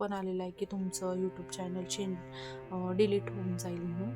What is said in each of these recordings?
पण आलेलं आहे की तुमचं यूट्यूब चॅनल चेंज डिलीट होऊन जाईल म्हणून.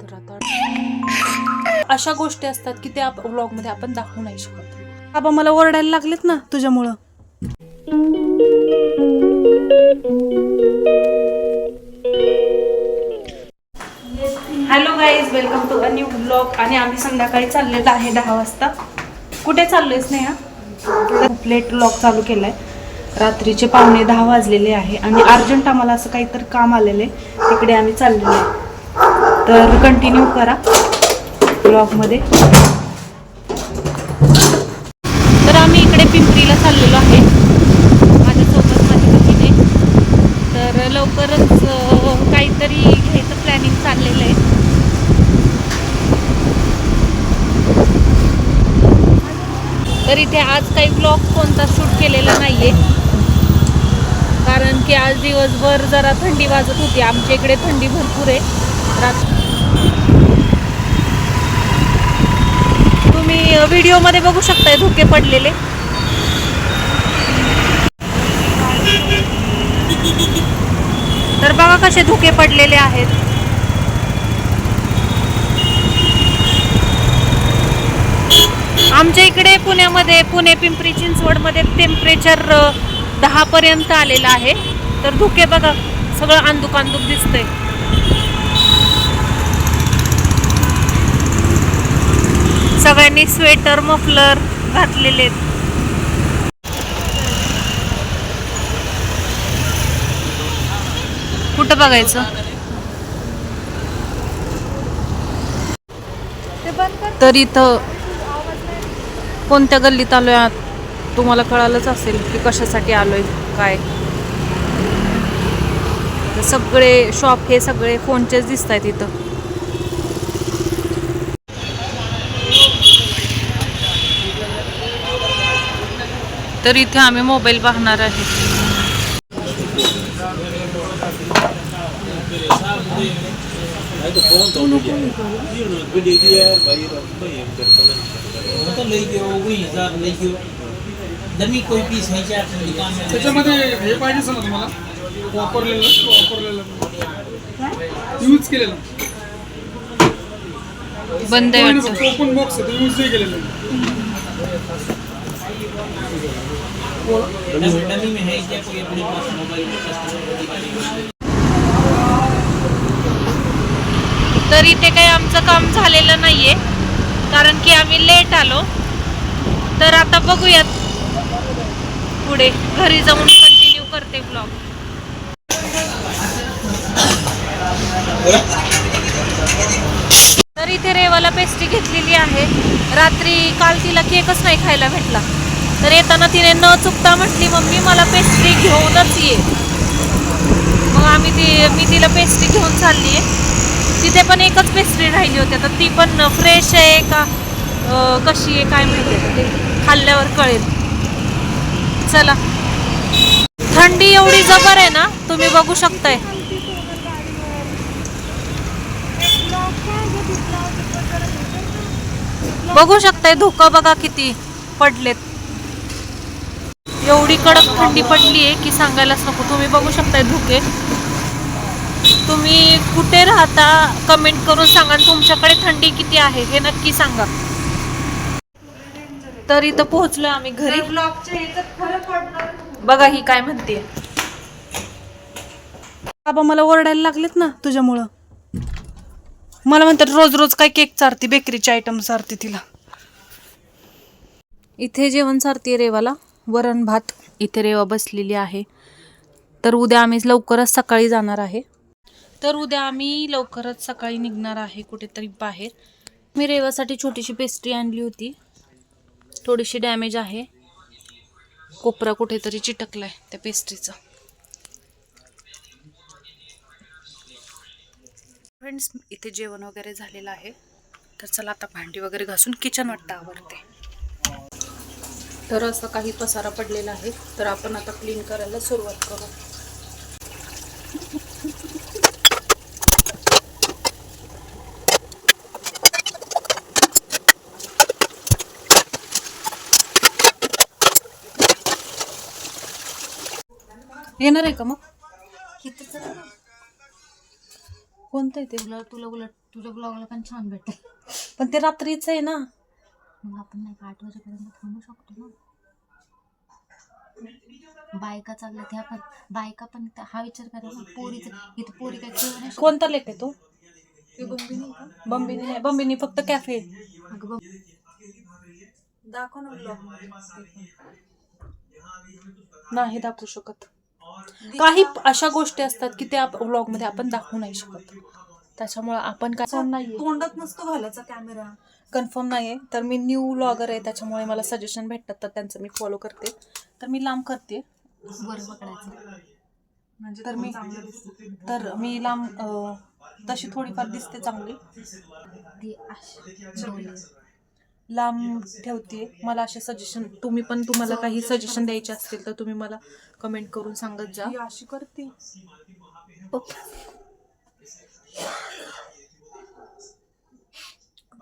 तर आता अशा गोष्टी असतात की त्या व्लॉगमध्ये आपण दाखवू नाही शकत. बाबा मला ओरडायला लागलेत ना तुझ्यामुळं. Hello guys welcome to a new blog आणि आम्ही संध्याकाळी चाललेलो आहे दहा वाजता. कुठे चाललोय नाही प्लेट ब्लॉग चालू केलाय. रात्रीचे पावणे दहा वाजलेले आहे आणि अर्जंट आम्हाला असं काहीतरी काम आलेलं आहे. तिकडे आम्ही चाललेलो आहे. तर कंटिन्यू करा ब्लॉगमध्ये तर आम्ही इकडे पिंपरीला चाललेलो आहे. माझ्यासोबत माझ्या बहिणीने तर लवकरच काहीतरी घ्यायचं प्लॅनिंग चाललेलं आहे. तर इथे आज काही ब्लॉग कोणता शूट केलेला नाही आहे कारण की आज दिवसभर जरा थंडी वाजत होती. आमच्या इकडे थंडी भरपूर आहे. रात तुम्ही व्हिडिओमध्ये बघू शकताय धुके पडलेले. तर बघा कसे धुके पडलेले आहेत. आमच्या इकडे पुण्यामध्ये पुणे पिंपरी चिंचवडमध्ये टेम्परेचर दहा पर्यंत आलेलं आहे. तर धुके बघा सगळं अंदुक अंदुक दिसतंय. सगळ्यांनी स्वेटर मफलर घातलेले कुठं बघायचं? तर इथं कोणत्या गल्लीत आलोय आत? तुम्हाला कळालंच असेल की कशासाठी आलोय, काय? तर सगळे शॉप हे सगळे फोनचेच दिसत आहेत इथं. तर इथे आम्ही मोबाईल पाहणार आहे. दमी कोई पीस है चार दुकान में त्याच्यामध्ये हे पाहिजे ना तुम्हाला? वापरलेलं वापरलेलं. यूज केलेलं. बंद ओपन बॉक्स आहे तो यूज नाही केलेलं. दमी में है क्या कोई अपने पास मोबाइल तर इथे काही आमचं काम झालेलं नाहीये कारण की आम्ही लेट आलो. तर आता बघूयात. पुढे घरी जाऊन कंटिन्यू करते ब्लॉग तर इथे रेवाला पेस्ट्री घेतलेली आहे. रात्री काल तिला केकच नाही खायला भेटला. तर येताना तिने न चुकता म्हटली मम्मी मला पेस्ट्री घेऊनच ये. मग आम्ही ती मी तिला पेस्ट्री घेऊन चालली आहे. तिथे पण एकच पेस्ट्री राहिली होती. तर ती पण फ्रेश आहे का कशी आहे काय माहिती ते खाल्ल्यावर कळेल. चला. थंडी एवढी जबर आहे ना तुम्ही बघू शकताय. बघू शकताय धुकं बघा किती पडलेत. एवढी कडक थंडी पडली आहे की सांगायलाच नको. तुम्ही बघू शकताय धुके. तुम्ही कुठे राहता कमेंट करून सांगा. तुमच्याकडे थंडी किती आहे हे नक्की सांगा. तर इथं पोहोचलोय आम्ही घरी. बघा ही काय म्हणते. बाबा मला ओरडायला लागलेत ना तुझ्यामुळं. मला म्हणतात रोज रोज काय केक चारते बेकरीचे आयटम चारते तिला. इथे जेवण चारते रेवाला. वरण भात. इथे रेवा बसलेली आहे. तर उद्या आम्ही लवकरच सकाळी जाणार आहे. तर उद्या आम्ही लवकरच सकाळी निघणार आहे कुठेतरी बाहेर. मी रेवासाठी छोटीशी पेस्ट्री आणली होती. थोडीशी डॅमेज आहे. कोपरा कुठेतरी चिटकलाय त्या पेस्ट्रीचा फ्रेंड्स इथे जेवण वगैरे झालेलं आहे. तर चला आता भांडी वगैरे घासून किचन वाटतं आवडते तर असं काही पसारा पडलेला आहे. तर आपण आता क्लीन करायला सुरुवात करू. येणार आहे का मग. कोणतं आहे ते? तुला तुला उलट तुझ्या ब्लॉगला पण छान भेटेल. पण ते रात्रीच आहे ना. मग आपण नाही का आठ वाजेपर्यंत थांबू शकतो ना? बायका चालल्या त्या पण बायका पण त्या- हा विचार करा ना पोरीचं इथं पोरी काय खेळू नाही शकत. कोणता लेख आहे तो? बंबिनी नाही बंबिनी फक्त कॅफे अगं बघ दाखव ना नाही दाखवू शकत. काही अशा गोष्टी असतात की त्या व्लॉगमध्ये आपण दाखवू नाही शकत. त्याच्यामुळे आपण काय नाही तोंडात नसतो घालायचा कॅमेरा कन्फर्म नाही आहे तर मी न्यू व्लॉगर आहे त्याच्यामुळे मला सजेशन भेटतात तर त्यांचं मी फॉलो करते. तर मी लांब करते. म्हणजे तर मी. तर मी लांब तशी थोडीफार दिसते चांगली. लांब ठेवते. मला असे सजेशन तुम्ही पण तुम्हाला काही सजेशन द्यायचे असतील तर तुम्ही मला कमेंट करून सांगत जा. अशी करते.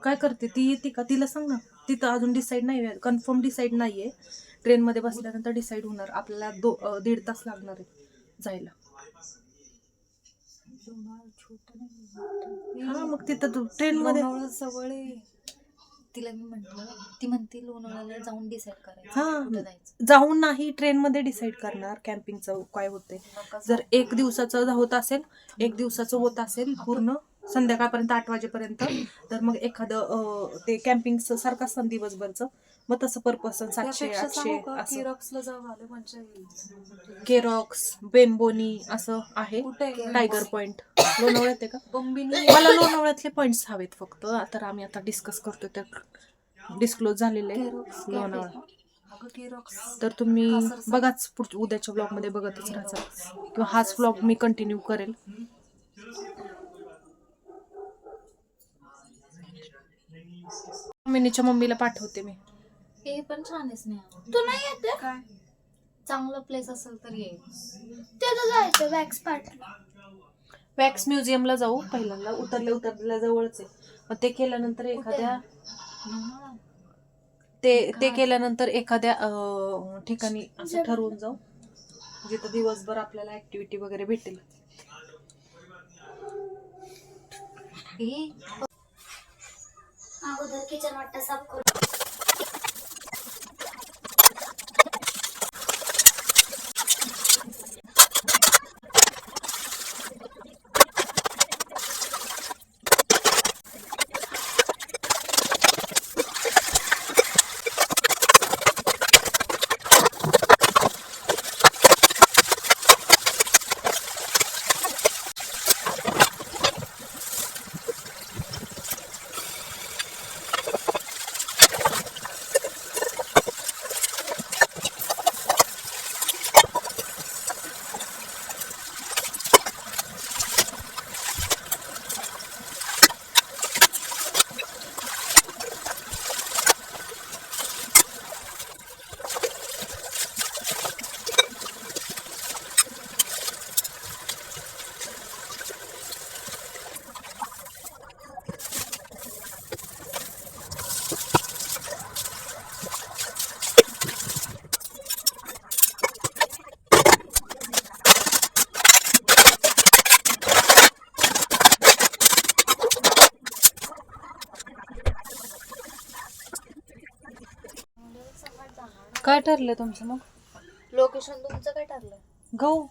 काय करते? ती येते का? तिला सांग ना. तिथं अजून डिसाईड नाही कन्फर्म डिसाईड नाही आहे ट्रेनमध्ये बसल्यानंतर डिसाईड होणार. आपल्याला दो दीड तास लागणार आहे जायला. हा मग तिथं ट्रेनमध्ये जवळ आहे. तिला मी म्हंटल ती म्हणते लोणावळ्याला जाऊन डिसाईड करायचं. हा. जायचं? जाऊन नाही ट्रेनमध्ये डिसाईड करणार कॅम्पिंगचं काय होते जर एक दिवसाचं होत असेल एक दिवसाचं होत असेल पूर्ण संध्याकाळपर्यंत आठ वाजेपर्यंत. तर मग एखादं ते कॅम्पिंगचं सारखं असतं दिवसभरचं. मग तसं पर पर्सन सातशे आठशे सांगू का असं. किरॉक्सला जाऊन आले म्हणजे? केरॉक्स बेनबोनी असं आहे? टायगर पॉइंट लोणावळ्यात आहे का? बंबिनी. मला लोणावळ्यातले पॉइंट्स हवेत फक्त. तर आम्ही आता डिस्कस करतोय तर डिस्क्लोज झालेले केरॉक्स लोणावळा. केरॉक्स तर तुम्ही बघाच पुढच्या उद्याच्या ब्लॉगमध्ये बघतच राहा किंवा हाच ब्लॉग मी कंटिन्यू करेल. मिनीच्या मम्मीला पाठवते मी. हे पण छान आहे तू नाही येते काय? चांगलं प्लेस असेल तर ये. तिथं जायचं वॅक्स पार्टला वॅक्स म्युझियमला जाऊ पहिल्यांदा उतरल्या उतरल्या जवळच आहे. मग ते केल्यानंतर एखाद्या ते ते केल्यानंतर एखाद्या ठिकाणी असं ठरवून जाऊ जिथं दिवसभर आपल्याला ऍक्टिव्हिटी वगैरे भेटेल. अगोदर किचन वाटतं साफ करून. काय ठरलं तुमचं मग? लोकेशन तुमचं काय ठरलं गहू.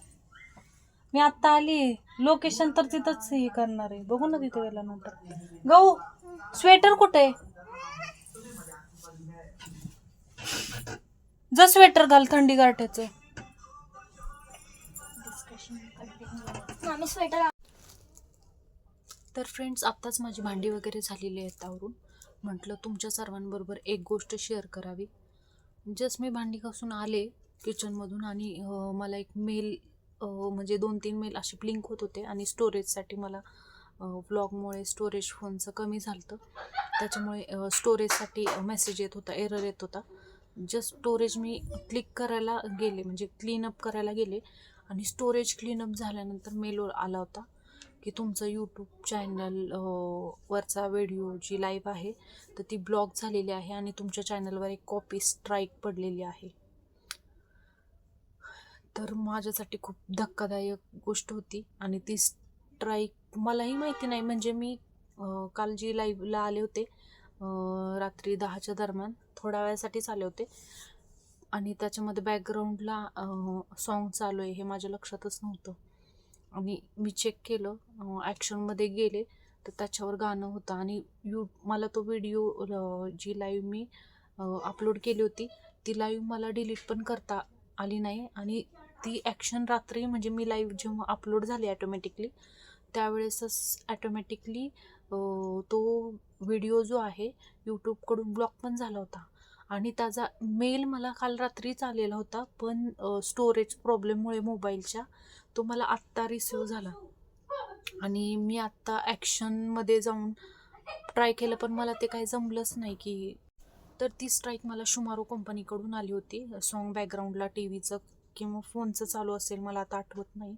मी आता आली. लोकेशन तर तिथंच हे करणार आहे. बघू ना तिथे गेल्यानंतर. गहू. स्वेटर कुठे? आहे जा स्वेटर घाल थंडी स्वेटर तर फ्रेंड्स आत्ताच माझी भांडी वगैरे झालेली आहेत आवरून. म्हटलं तुमच्या सर्वांबरोबर एक गोष्ट शेअर करावी. जस्ट मी भांडी घासून आले किचनमधून आणि मला एक मेल म्हणजे दोन तीन मेल असे ब्लिंक होत होते आणि स्टोरेजसाठी मला ब्लॉगमुळे स्टोरेज फोनचं कमी झालं त्याच्यामुळे स्टोरेजसाठी मेसेज येत होता एरर येत होता. जस्ट स्टोरेज मी क्लिक करायला गेले म्हणजे क्लीनअप करायला गेले आणि स्टोरेज क्लीनअप झाल्यानंतर मेल आला होता. की तुमचं यूट्यूब चॅनल वरचा व्हिडिओ जी लाईव्ह आहे तर ती ब्लॉक झालेली आहे आणि तुमच्या चॅनलवर एक कॉपी स्ट्राईक पडलेली आहे. तर माझ्यासाठी खूप धक्कादायक गोष्ट होती आणि ती स्ट्राईक मलाही माहिती नाही. म्हणजे मी काल जी लाईव्हला आले होते रात्री दहाच्या दरम्यान थोड्या वेळासाठीच आले होते. आणि त्याच्यामध्ये बॅकग्राऊंडला सॉन्ग चालू आहे हे माझ्या लक्षातच नव्हतं. आणि मी चेक केलं ॲक्शनमध्ये गेले तर त्याच्यावर गाणं होतं. आणि यू मला तो व्हिडिओ जी लाईव्ह मी अपलोड केली होती ती लाईव्ह मला डिलीट पण करता आली नाही. आणि ती ॲक्शन रात्री म्हणजे मी लाईव्ह जेव्हा अपलोड झाली ॲटोमॅटिकली त्यावेळेसच ॲटोमॅटिकली तो व्हिडिओ जो आहे यूट्यूबकडून ब्लॉक पण झाला होता. आणि त्याचा मेल मला काल रात्रीच आलेला होता पण स्टोरेज प्रॉब्लेममुळे मोबाईलच्या तो मला आत्ता रिसिव्ह झाला. आणि मी आत्ता ॲक्शनमध्ये जाऊन ट्राय केलं पण मला ते काही जमलंच नाही की तर ती स्ट्राईक मला शुमारो कंपनीकडून आली होती. सॉन्ग बॅकग्राऊंडला टी व्हीचं किंवा फोनचं चालू असेल मला आता आठवत नाही.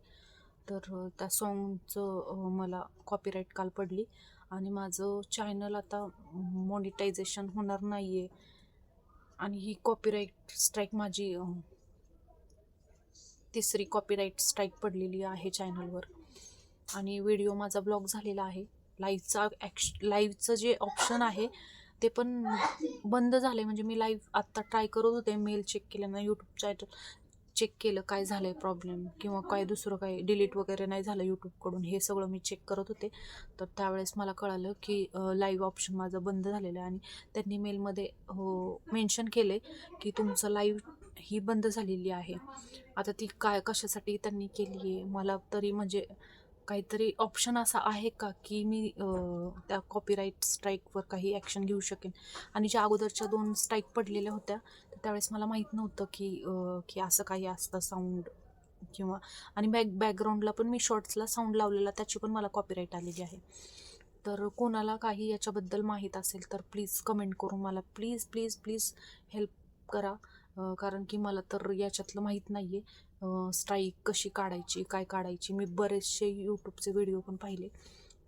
तर त्या सॉन्गचं मला कॉपीराईट काल पडली. आणि माझं चॅनल आता मॉनिटायझेशन होणार नाही आहे आणि ही कॉपीराईट स्ट्राईक माझी तिसरी कॉपीराईट स्ट्राईक पडलेली आहे चॅनलवर आणि व्हिडिओ माझा ब्लॉक झालेला आहे. लाईव्हचा ॲक्श लाईव्हचं जे ऑप्शन आहे ते पण बंद झालं आहे म्हणजे मी लाईव्ह आत्ता ट्राय करत होते मेल चेक केल्यानं यूट्यूब चॅनल चेक केलं काय झालं आहे प्रॉब्लेम किंवा काय दुसरं काय डिलीट वगैरे नाही झालं यूट्यूबकडून हे सगळं मी चेक करत होते. तर त्यावेळेस मला कळालं की लाईव्ह ऑप्शन माझं बंद झालेलं आहे. आणि त्यांनी मेलमध्ये हो मेन्शन केले की तुमचं लाईव्ह ही बंद झालेली आहे. आता ती काय कशासाठी त्यांनी केली आहे? मला तरी म्हणजे काहीतरी ऑप्शन असा आहे का की मी त्या कॉपीराईट स्ट्राईकवर काही ॲक्शन घेऊ शकेन? आणि ज्या अगोदरच्या दोन स्ट्राईक पडलेल्या होत्या तर त्यावेळेस मला माहीत नव्हतं की की असं काही असतं साऊंड किंवा आणि बॅक बॅकग्राऊंडला पण मी शॉर्ट्सला साऊंड लावलेला त्याची पण मला कॉपीराईट आलेली आहे. तर कोणाला काही याच्याबद्दल माहीत असेल तर प्लीज कमेंट करून मला प्लीज प्लीज प्लीज हेल्प करा. कारण की मला तर याच्यातलं माहीत नाही आहे स्ट्राईक कशी काढायची काय काढायची? मी बरेचसे यूट्यूबचे व्हिडिओ पण पाहिले.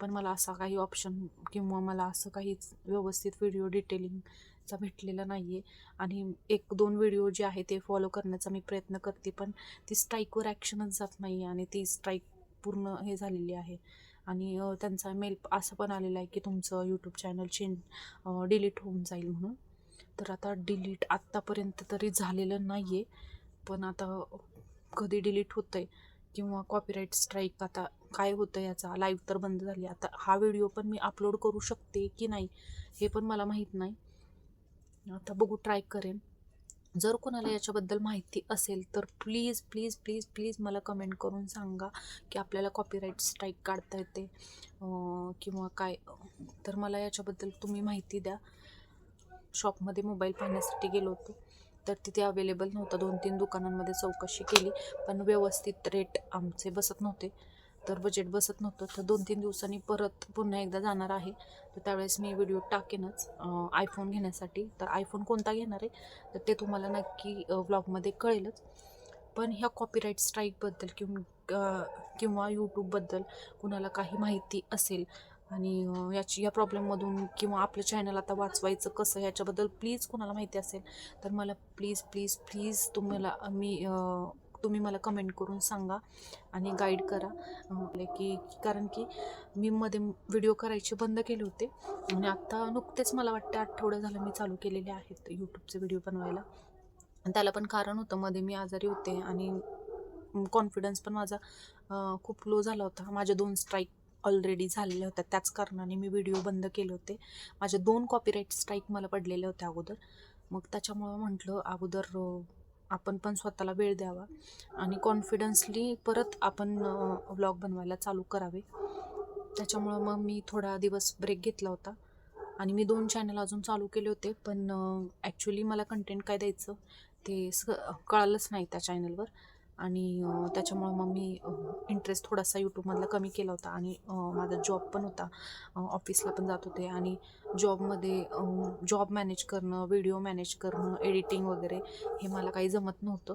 पण मला असा काही ऑप्शन किंवा मला असं काहीच व्यवस्थित व्हिडिओ डिटेलिंगचा भेटलेला नाही आहे आणि एक दोन व्हिडिओ जे आहे ते फॉलो करण्याचा मी प्रयत्न करते पण ती स्ट्राईकवर ॲक्शनच जात नाही आणि ती स्ट्राईक पूर्ण हे झालेली आहे. आणि त्यांचा मेल असं पण आलेला आहे की तुमचं यूट्यूब चॅनल चेंज डिलीट होऊन जाईल म्हणून. तर आता डिलीट आत्तापर्यंत तरी झालेलं नाही आहे पण आता कधी डिलीट होतं आहे किंवा कॉपीराईट स्ट्राईक आता काय होतं याचा? लाईव्ह तर बंद झाली. आता हा व्हिडिओ पण मी अपलोड करू शकते की नाही हे पण मला माहीत नाही. आता बघू ट्राय करेन. जर कोणाला याच्याबद्दल माहिती असेल तर प्लीज प्लीज प्लीज प्लीज मला कमेंट करून सांगा की आपल्याला कॉपीराईट स्ट्राईक काढता येते. किंवा काय? तर मला याच्याबद्दल तुम्ही माहिती द्या. शॉपमध्ये मोबाईल पाहण्यासाठी गेलो होतो. तर तिथे अवेलेबल नव्हता. दोन तीन दुकानांमध्ये चौकशी केली. पण व्यवस्थित रेट आमचे बसत नव्हते. तर बजेट बसत नव्हतं. तर दोन तीन दिवसांनी परत पुन्हा एकदा जाणार आहे. तर त्यावेळेस मी व्हिडिओ टाकेनच. आयफोन घेण्यासाठी. तर आयफोन कोणता घेणार आहे? तर ते तुम्हाला नक्की व्लॉगमध्ये कळेलच. पण ह्या कॉपीराईट स्ट्राईकबद्दल किंवा किंवा यूट्यूबबद्दल कुणाला काही माहिती असेल आणि याची या प्रॉब्लेममधून किंवा आपलं चॅनल आता वाचवायचं कसं ह्याच्याबद्दल प्लीज कुणाला माहिती असेल तर मला प्लीज प्लीज प्लीज तुम्हाला मी तुम्ही मला कमेंट करून सांगा आणि गाईड करा. की कारण की मी मध्ये व्हिडिओ करायचे बंद केले होते आणि आत्ता नुकतेच मला वाटतं आठवडं झालं मी चालू केलेले आहेत यूट्यूबचे व्हिडिओ बनवायला. आणि त्याला पण कारण होतं मध्ये मी आजारी होते आणि कॉन्फिडन्स पण माझा खूप लो झाला होता. माझ्या दोन स्ट्राईक ऑलरेडी झालेल्या होत्या. त्याच कारणाने मी व्हिडिओ बंद केले होते. माझ्या दोन कॉपीराईट स्ट्राईक मला पडलेल्या होत्या अगोदर. मग त्याच्यामुळं म्हटलं अगोदर आपण पण स्वतःला वेळ द्यावा आणि कॉन्फिडन्सली परत आपण व्लॉग बनवायला चालू करावे. त्याच्यामुळं मग मी थोडा दिवस ब्रेक घेतला होता आणि मी दोन चॅनल अजून चालू केले होते. पण ॲक्च्युली मला कंटेंट काय द्यायचं ते स कळालंच नाही त्या चॅनलवर आणि त्याच्यामुळं मग मी इंटरेस्ट थोडासा यूट्यूबमधला कमी केला होता आणि माझा जॉब पण होता. ऑफिसला पण जात होते आणि जॉबमध्ये जॉब मॅनेज करणं व्हिडिओ मॅनेज करणं एडिटिंग वगैरे हे मला काही जमत नव्हतं.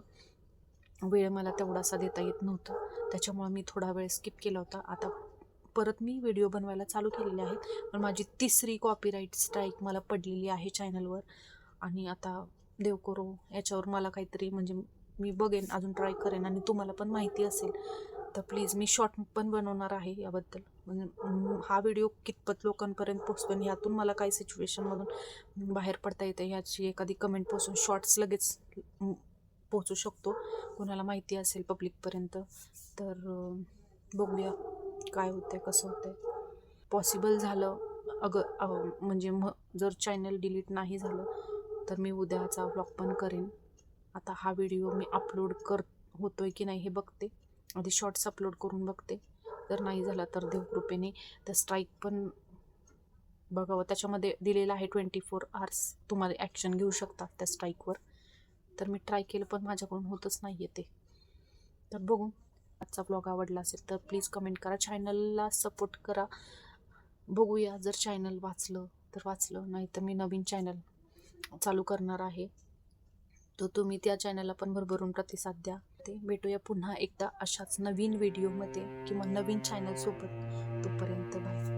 वेळ मला तेवढासा देता येत नव्हतं. त्याच्यामुळं मी थोडा वेळ स्किप केला होता. आता परत मी व्हिडिओ बनवायला चालू केलेले आहेत. पण माझी तिसरी कॉपीराईट स्ट्राईक मला पडलेली आहे चॅनलवर आणि आता देव करो याच्यावर मला काहीतरी म्हणजे मी बघेन अजून ट्राय करेन आणि तुम्हाला पण माहिती असेल. तर प्लीज मी शॉर्ट पण बनवणार आहे याबद्दल. म्हणजे हा व्हिडिओ कितपत लोकांपर्यंत पोचवेन ह्यातून मला काही सिच्युएशनमधून बाहेर पडता येते ह्याची एखादी कमेंट पोचून शॉर्ट्स लगेच पोचू शकतो. कोणाला माहिती असेल पब्लिकपर्यंत तर बघूया काय होतंय कसं होतंय. पॉसिबल झालं अगं म्हणजे म जर चॅनल डिलीट नाही झालं तर मी उद्याचा व्लॉग पण करेन. आता हा व्हिडिओ मी अपलोड कर होतोय की नाही हे बघते. आधी शॉर्ट्स अपलोड करून बघते. जर नाही झाला तर देवकृपेने त्या स्ट्राईक पण बघावं. त्याच्यामध्ये दिलेलं आहे ट्वेंटी फोर आवर्स तुम्हाला ॲक्शन घेऊ शकता त्या स्ट्राईकवर तर मी ट्राय केलं पण माझ्याकडून होतच नाही आहे ते. तर बघू. आजचा ब्लॉग आवडला असेल तर प्लीज कमेंट करा. चॅनलला सपोर्ट करा. बघूया जर चॅनल वाचलं तर वाचलं. नाही तर मी नवीन चॅनल चालू करणार आहे. तर तुम्ही त्या चॅनलला पण भरभरून प्रतिसाद द्या. ते भेटूया पुन्हा एकदा अशाच नवीन व्हिडिओमध्ये किंवा नवीन चॅनलसोबत तोपर्यंत बाय